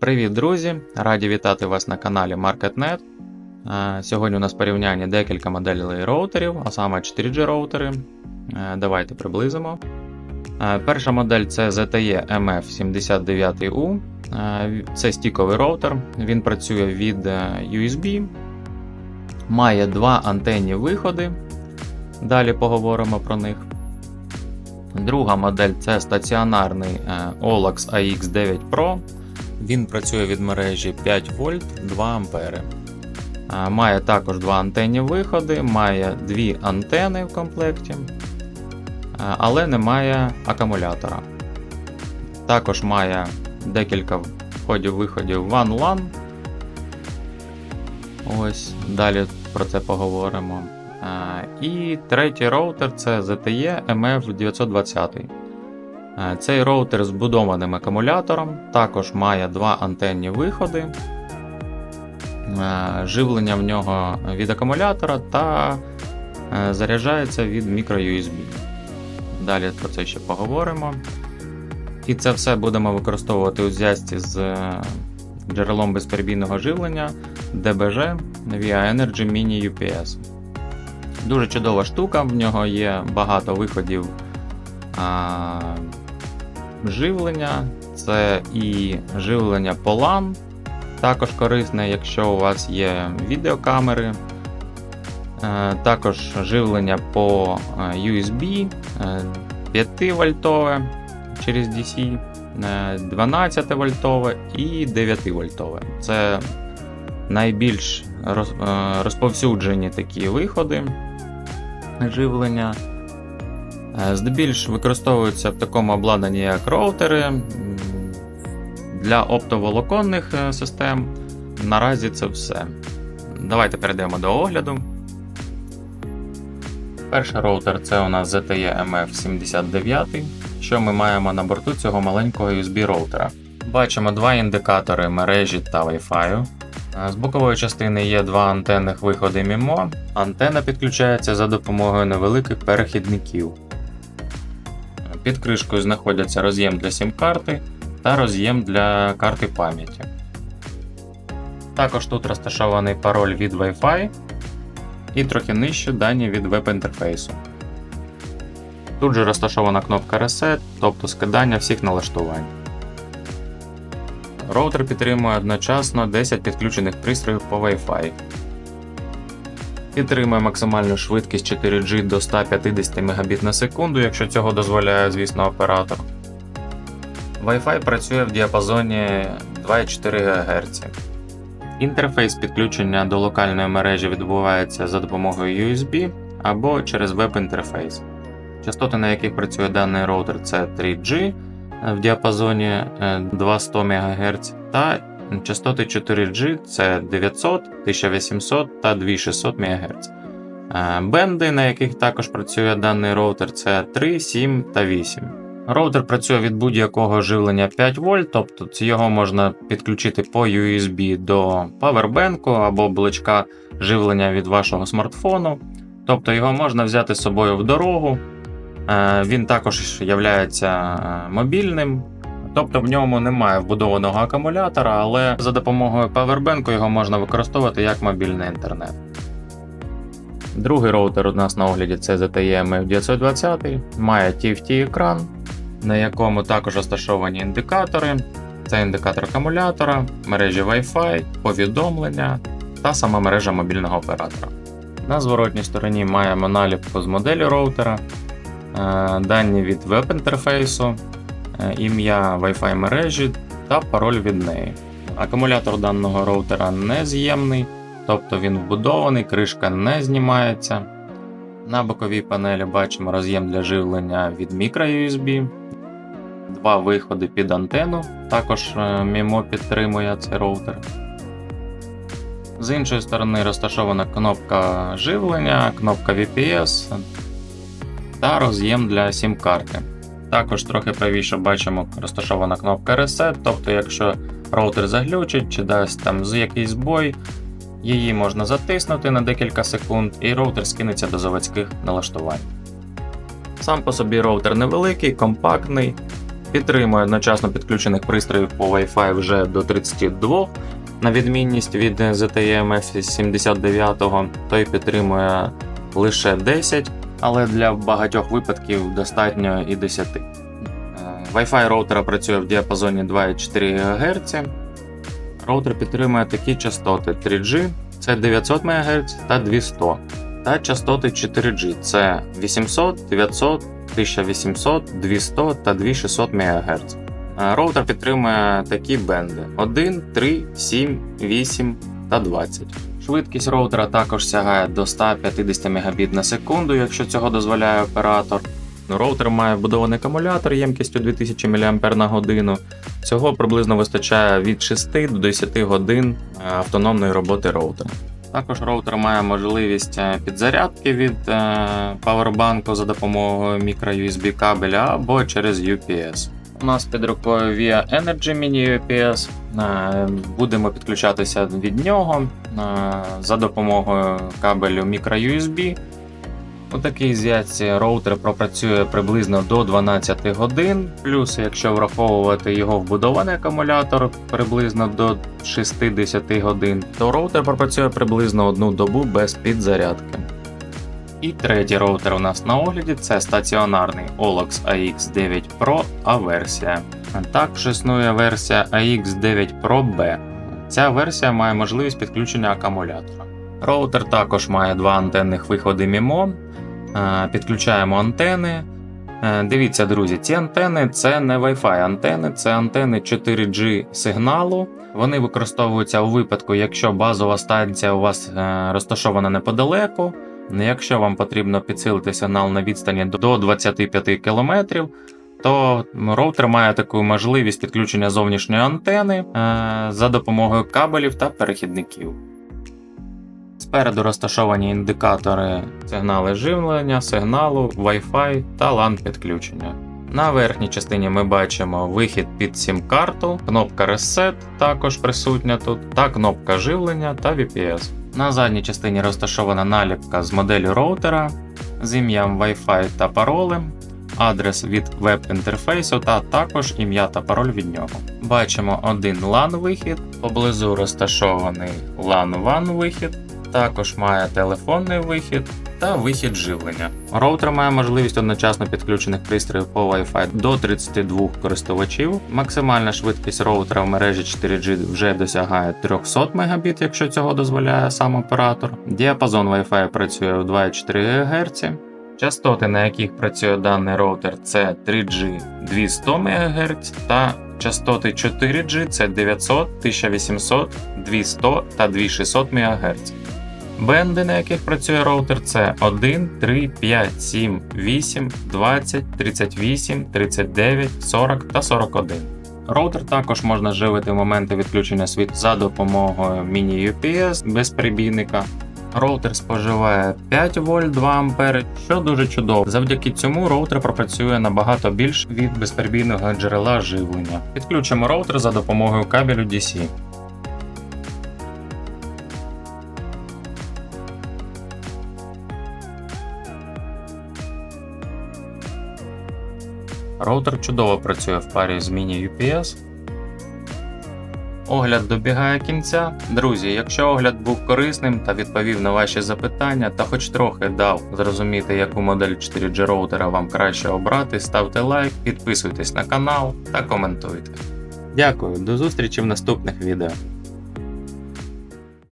Привіт, друзі! Раді вітати вас на каналі MarketNet. Е, Сьогодні у нас порівняння декілька моделей роутерів, а саме 4G роутери. Е, Давайте приблизимо. Е, Перша модель це ZTE MF79U. Е, Це стіковий роутер. Він працює від USB, має два антенні виходи. Далі поговоримо про них. Друга модель це стаціонарний OLX AX9 Pro. Він працює від мережі 5 вольт 2. А, Має також два антенні виходи, має дві антени в комплекті, але не має акумулятора. Також має декілька входів-виходів WAN-LAN. Ось, далі про це поговоримо. І третій роутер це ZTE MF920. Е, Цей роутер з будованим акумулятором, також має два антенні виходи, Е, живлення в нього від акумулятора та е, заряджається від microUSB. Далі про це ще поговоримо. І це все будемо використовувати у зв'язці з джерелом безперебійного живлення DBG VIA Energy Mini UPS. Дуже чудова штука, в нього є багато виходів живлення, це і живлення по LAN, також корисне, якщо у вас є відеокамери, Е, також живлення по е, USB е, 5 вольтове через DC, е, 12 вольтове і 9 вольтове. Це найбільш е, розповсюджені такі виходи живлення. Е, Здебільш використовуються в такому обладнанні як роутери для оптоволоконних е, систем. Наразі це все. Давайте перейдемо до огляду. Перший роутер це у нас ZTE MF79. Що ми маємо на борту цього маленького USB роутера? Бачимо два індикатори мережі та Wi-Fi. З бокової частини є два антенних виходи MIMO. Антена підключається за допомогою невеликих перехідників. Під кришкою знаходяться роз'єм для сім-карти та роз'єм для карти пам'яті. Також тут розташований пароль від Wi-Fi і трохи нижче дані від веб-інтерфейсу. Тут же розташована кнопка Reset, тобто скидання всіх налаштувань. Роутер підтримує одночасно 10 підключених пристроїв по Wi-Fi. Підтримує максимальну швидкість 4G до 150 Мбіт на секунду, якщо цього дозволяє, звісно, оператор. Wi-Fi працює в діапазоні 2,4 ГГц. Інтерфейс підключення до локальної мережі відбувається за допомогою USB або через веб-інтерфейс. Частоти, на яких працює даний роутер, це 3G в діапазоні е, 200 МГц та частоти 4G це 900, 1800 та 2600 МГц. Е, Бенди, на яких також працює даний роутер, це 3, 7 та 8. Роутер працює від будь-якого живлення 5 вольт, тобто його можна підключити по USB до павербенку або блочка живлення від вашого смартфону. Тобто його можна взяти з собою в дорогу. Е, Він також є мобільним, тобто в ньому немає вбудованого акумулятора, але за допомогою павербенку його можна використовувати як мобільний інтернет. Другий роутер у нас на огляді це ZTE MF920, має TFT екран, на якому також розташовані індикатори. Це індикатор акумулятора, мережі Wi-Fi, повідомлення та сама мережа мобільного оператора. На зворотній стороні маємо наліпку з моделі роутера, е, дані від веб-інтерфейсу, ім'я Wi-Fi мережі та пароль від неї. Акумулятор даного роутера не з'ємний, тобто він вбудований, кришка не знімається. На боковій панелі бачимо роз'єм для живлення від microUSB, два виходи під антенну, також е, MIMO підтримує цей роутер. З іншої сторони розташована кнопка живлення, кнопка VPS та роз'єм для сім-карти. Також трохи правіше бачимо розташована кнопка Reset, тобто, якщо роутер заглючить чи дасть там з якийсь збой, її можна затиснути на декілька секунд, і роутер скинеться до заводських налаштувань. Сам по собі роутер невеликий, компактний, Підтримує одночасно підключених пристроїв по Wi-Fi вже до 32, на відмінність від ZTE MF79, той підтримує лише 10, але для багатьох випадків достатньо і 10. Е, Wi-Fi роутера працює в діапазоні 2,4 ГГц. Роутер підтримує такі частоти 3G це 900 МГц та 200, та частоти 4G це 800, 900, 1800, 200 та 2600 МГц. Е, Роутер підтримує такі бенди: 1, 3, 7, 8 та 20. Швидкість роутера також сягає до 150 Мбіт на секунду, якщо цього дозволяє оператор. Роутер має вбудований акумулятор ємкістю 2000 мАч на годину. Цього приблизно вистачає від 6 до 10 годин е, автономної роботи роутера. Також роутер має можливість е, підзарядки від е, павербанку за допомогою мікро-USB кабеля або через UPS. У нас під рукою Via Energy Mini UPS. Е, Будемо підключатися від нього е, за допомогою кабелю micro-USB. У такій зв'язці роутер пропрацює приблизно до 12 годин. Плюс, якщо враховувати його вбудований акумулятор приблизно до 60 годин, то роутер пропрацює приблизно одну добу без підзарядки. І третій роутер у нас на огляді це стаціонарний OLX AX9 Pro A версія. Також існує версія AX9 Pro B. Ця версія має можливість підключення акумулятора. Роутер також має два антенних виходи MIMO. Е, Підключаємо антени. Е, Дивіться, друзі, ці антени це не Wi-Fi антени, це антени 4G сигналу. Вони використовуються у випадку, якщо базова станція у вас е, розташована неподалеку. Якщо вам потрібно підсилити сигнал на відстані до 25 км, то роутер має таку можливість підключення зовнішньої антени е, за допомогою кабелів та перехідників. Спереду розташовані індикатори сигнали живлення, сигналу, Wi-Fi та LAN підключення. На верхній частині ми бачимо вихід під SIM-карту, кнопка Reset також присутня тут, та кнопка живлення та VPS. На задній частині розташована наліпка з моделлю роутера з ім'ям Wi-Fi та паролем, адрес від веб-інтерфейсу та також ім'я та пароль від нього. Бачимо один LAN-вихід, поблизу розташований LAN WAN вихід, також має телефонний вихід та вихід живлення. Роутер має можливість одночасно підключених пристроїв по Wi-Fi до 32 користувачів. Максимальна швидкість роутера в мережі 4G вже досягає 300 Мбіт, якщо цього дозволяє сам оператор. Діапазон Wi-Fi працює у 2,4 ГГц. Частоти, на яких працює даний роутер, це 3G 200 МГц та частоти 4G це 900, 1800, 200 та 2600 МГц. Бенди, на яких працює роутер, це 1, 3, 5, 7, 8, 20, 38, 39, 40 та 41. Роутер також можна живити в моменти відключення світла за допомогою міні-UPS без прибійника. Роутер споживає 5 вольт 2 А, що дуже чудово. Завдяки цьому роутер пропрацює набагато більш від безперебійного джерела живлення. Підключимо роутер за допомогою кабелю DC. Роутер чудово працює в парі з міні-UPS. Огляд добігає кінця. Друзі, якщо огляд був корисним та відповів на ваші запитання, та хоч трохи дав зрозуміти, яку модель 4G роутера вам краще обрати, ставте лайк, підписуйтесь на канал та коментуйте. Дякую, до зустрічі в наступних відео.